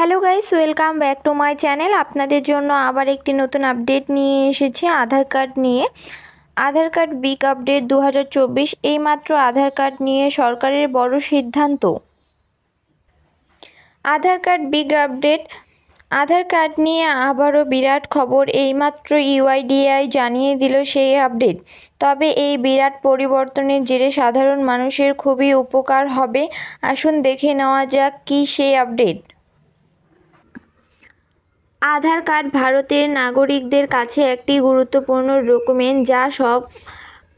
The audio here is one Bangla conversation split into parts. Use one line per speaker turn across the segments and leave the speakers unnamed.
Hello guys welcome back to my channel আপনাদের জন্য আবার একটি নতুন আপডেট নিয়ে এসেছি আধার কার্ড নিয়ে। আধার কার্ড বিগ আপডেট দু চব্বিশ, এইমাত্র আধার কার্ড নিয়ে সরকারের বড় সিদ্ধান্ত। Aadhaar card big update Aadhaar card নিয়ে আবারও বিরাট খবর, এইমাত্র ইউআইডিএআই জানিয়ে দিল সেই আপডেট তবে এই বিরাট পরিবর্তনের জেরে সাধারণ মানুষের খুবই উপকার হবে। আসুন দেখে নেওয়া যাক কী সেই আপডেট আধার কার্ড ভারতের নাগরিকদের কাছে একটি গুরুত্বপূর্ণ ডকুমেন্ট যা সব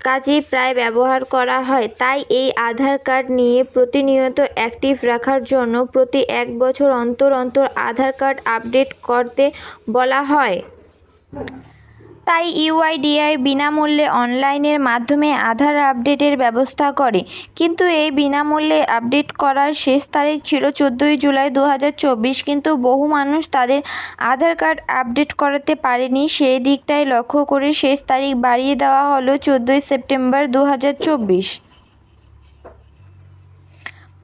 কাজে প্রায় ব্যবহার করা হয়। তাই এই আধার কার্ড নিয়ে প্রতিনিয়ত অ্যাক্টিভ রাখার জন্য প্রতি এক বছর অন্তর অন্তর আধার কার্ড আপডেট করতে বলা হয়। তাই ইউআইডিআই বিনামূল্যে অনলাইনের মাধ্যমে আধার আপডেটের ব্যবস্থা করে। কিন্তু এই বিনামূল্যে আপডেট করার শেষ তারিখ ছিল চোদ্দোই জুলাই দু হাজার চব্বিশ। কিন্তু বহু মানুষ তাদের আধার কার্ড আপডেট করাতে পারেনি। সেই দিকটাই লক্ষ্য করে শেষ তারিখ বাড়িয়ে দেওয়া হলো চোদ্দোই সেপ্টেম্বর দু হাজার চব্বিশ।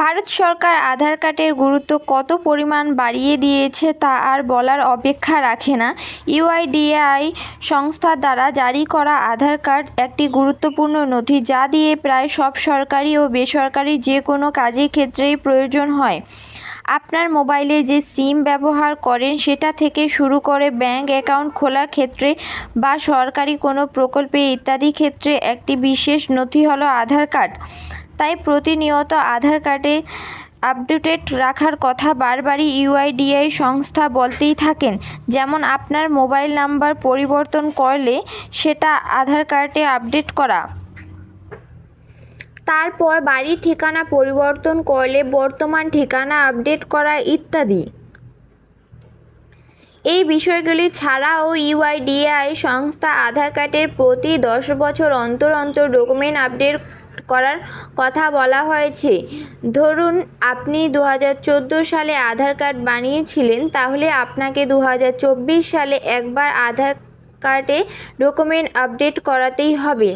ভারত সরকার আধার কার্ডের গুরুত্ব কত পরিমাণ বাড়িয়ে দিয়েছে তা আর বলার অপেক্ষা রাখে না। ইউআইডিএআই সংস্থা দ্বারা জারি করা আধার কার্ড একটি গুরুত্বপূর্ণ নথি যা দিয়ে প্রায় সব সরকারি ও বেসরকারি যে কোনো কাজের ক্ষেত্রেই প্রয়োজন হয়। আপনার মোবাইলে যে সিম ব্যবহার করেন সেটা থেকে শুরু করে ব্যাংক অ্যাকাউন্ট খোলার ক্ষেত্রে বা সরকারি কোনো প্রকল্পে ইত্যাদি ক্ষেত্রে একটি বিশেষ নথি হলো আধার কার্ড। তাই প্রতিনিয়ত আধার কার্ডে আপডেটেড রাখার কথা বারবারই ইউআইডিআই সংস্থা বলতেই থাকেন। যেমন আপনার মোবাইল নাম্বার পরিবর্তন করলে সেটা আধার কার্ডে আপডেট করা। তারপর বাড়ির ঠিকানা পরিবর্তন করলে বর্তমান ঠিকানা আপডেট করা ইত্যাদি। এই বিষয়গুলি ছাড়াও ইউআইডিএআই সংস্থা আধার কার্ডের প্রতি দশ বছর অন্তর অন্তর ডকুমেন্ট আপডেট করার কথা বলা হয়েছে। ধরুন আপনি দু চোদ্দ সালে আধার কার্ড বানিয়েছিলেন, তাহলে আপনাকে দু হাজার চব্বিশ সালে একবার আধার কার্ডে ডকুমেন্ট আপডেট করাতেই হবে।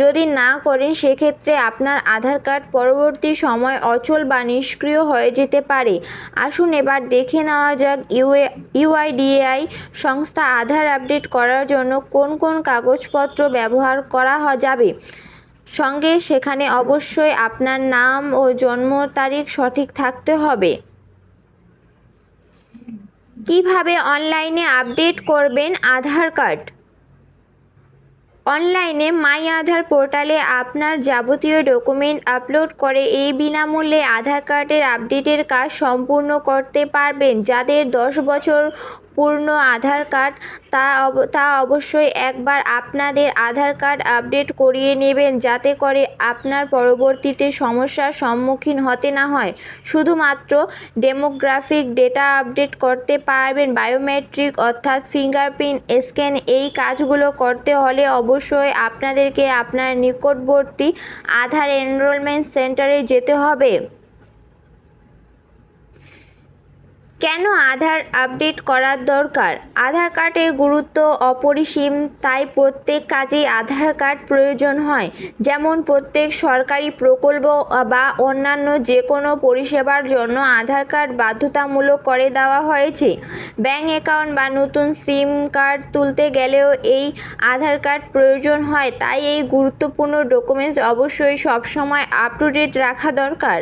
যদি না করেন, সেক্ষেত্রে আপনার আধার কার্ড পরবর্তী সময় অচল বা নিষ্ক্রিয় হয়ে যেতে পারে। আসুন এবার দেখে নেওয়া যাক ইউএ, ইউআইডিএআই সংস্থা আধার আপডেট করার জন্য কোন কোন কাগজপত্র ব্যবহার করা যাবে। সঙ্গে সেখানে অবশ্যই আপনার নাম ও জন্ম তারিখ সঠিক থাকতে হবে। কীভাবে অনলাইনে আপডেট করবেন আধার কার্ড? অনলাইনে মাই আধার পোর্টালে আপনার যাবতীয় ডকুমেন্ট আপলোড করে এই বিনামূল্যে আধার কার্ডের আপডেটের কাজ সম্পূর্ণ করতে পারবেন, যাদের দশ বছর পূর্ণ আধার কার্ড, তা তা অবশ্যই একবার আপনাদের আধার কার্ড আপডেট করিয়ে নেবেন যাতে করে আপনার পরবর্তীতে সমস্যার সম্মুখীন হতে না হয়। শুধুমাত্র ডেমোগ্রাফিক ডেটা আপডেট করতে পারবেন, বায়োমেট্রিক অর্থাৎ ফিঙ্গারপ্রিন্ট স্ক্যান এই কাজগুলো করতে হলে অবশ্যই আপনাদেরকে আপনার নিকটবর্তী আধার এনরোলমেন্ট সেন্টারে যেতে হবে। কেন আধার আপডেট করার দরকার? আধার কার্ডের গুরুত্ব অপরিসীম, তাই প্রত্যেক কাজেই আধার কার্ড প্রয়োজন হয়। যেমন প্রত্যেক সরকারি প্রকল্প বা অন্যান্য যে কোনো পরিষেবার জন্য আধার কার্ড বাধ্যতামূলক করে দেওয়া হয়েছে। ব্যাঙ্ক অ্যাকাউন্ট বা নতুন সিম কার্ড তুলতে গেলেও এই আধার কার্ড প্রয়োজন হয়, তাই এই গুরুত্বপূর্ণ ডকুমেন্টস অবশ্যই সবসময় আপ টু ডেট রাখা দরকার।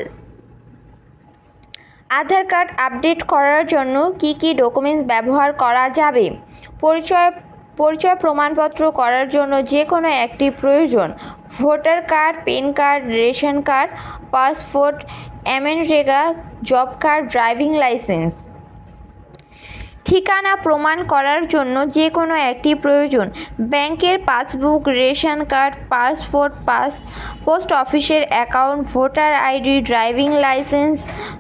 আধার কার্ড আপডেট করার জন্য কি কি ডকুমেন্টস ব্যবহার করা যাবে? পরিচয় পরিচয় প্রমাণপত্র করার জন্য যে কোনো একটি প্রয়োজন। Voter card pan card, ration card, passport MNREGA job card, driving licence. ঠিকানা প্রমাণ করার জন্য যে কোনো একটি প্রয়োজন। ব্যাংকের passbook, ration card, passport, pass, post অফিসের account, voter ID, driving licence,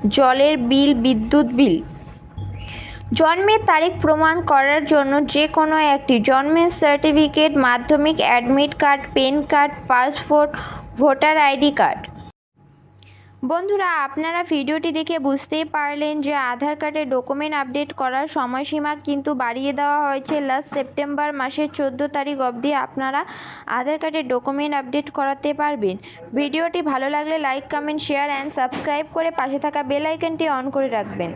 জলের বিল, বিদ্যুৎ বিল। জন্মের তারিখ প্রমাণ করার জন্য যে কোনো একটি জন্মের certificate, Madhyamik admit card, pan card, passport, voter ID card. বন্ধুরা, আপনারা ভিডিওটি দেখে বুঝতেই পারলেন যে আধার কার্ডের ডকুমেন্ট আপডেট করার সময়সীমা কিন্তু বাড়িয়ে দেওয়া হয়েছে। লাস্ট সেপ্টেম্বর মাসের চোদ্দ তারিখ অবধি আপনারা আধার কার্ডের ডকুমেন্ট আপডেট করাতে পারবেন। ভিডিওটি ভালো লাগলে like, comment, share, and subscribe করে পাশে থাকা বেল আইকনটি অন করে রাখবেন।